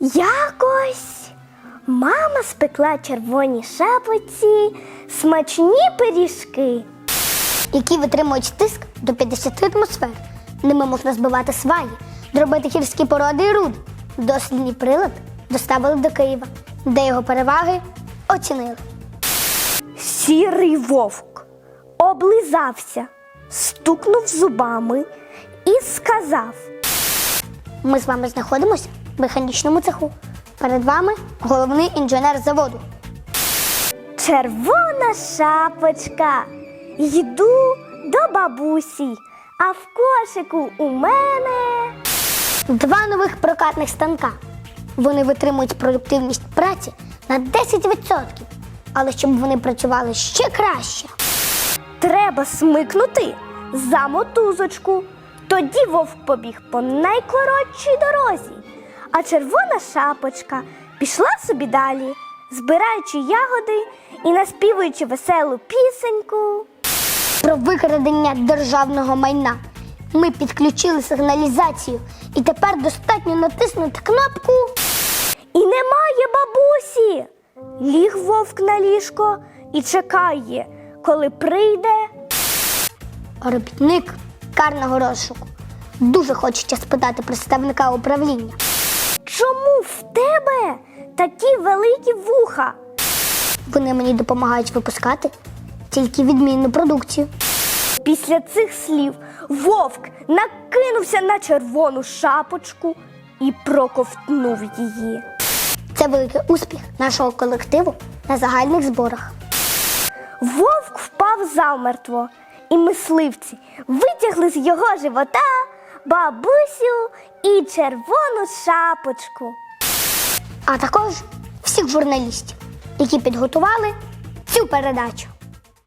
Якось мама спекла червоні шапоці, смачні пиріжки. які витримують тиск до 50 атмосфер. Ними можна збивати сваї, дробити гірські породи і руди. Дослідний прилад доставили до Києва, де його переваги оцінили. Сірий вовк облизався, стукнув зубами і сказав: Ми з вами знаходимося механічному цеху. Перед вами головний інженер заводу. Червона шапочка. Йду до бабусі, а в кошику у мене. Два нових прокатних станка. Вони витримують продуктивність праці на 10%. Але щоб вони працювали ще краще, Треба смикнути за мотузочку. Тоді вовк побіг по найкоротшій дорозі, а червона шапочка пішла собі далі, збираючи ягоди і наспівуючи веселу пісеньку. про викрадення державного майна. Ми підключили сигналізацію, і тепер достатньо натиснути кнопку. І немає бабусі. Ліг вовк на ліжко і чекає, коли прийде. Робітник карного розшуку. Дуже хочеться спитати представника управління. Чому в тебе такі великі вуха? Вони мені допомагають випускати тільки відмінну продукцію. Після цих слів вовк накинувся на червону шапочку і проковтнув її. Це великий успіх нашого колективу на загальних зборах. Вовк впав замертво, і мисливці витягли з його живота бабусю і червону шапочку. А також всіх журналістів, які підготували цю передачу.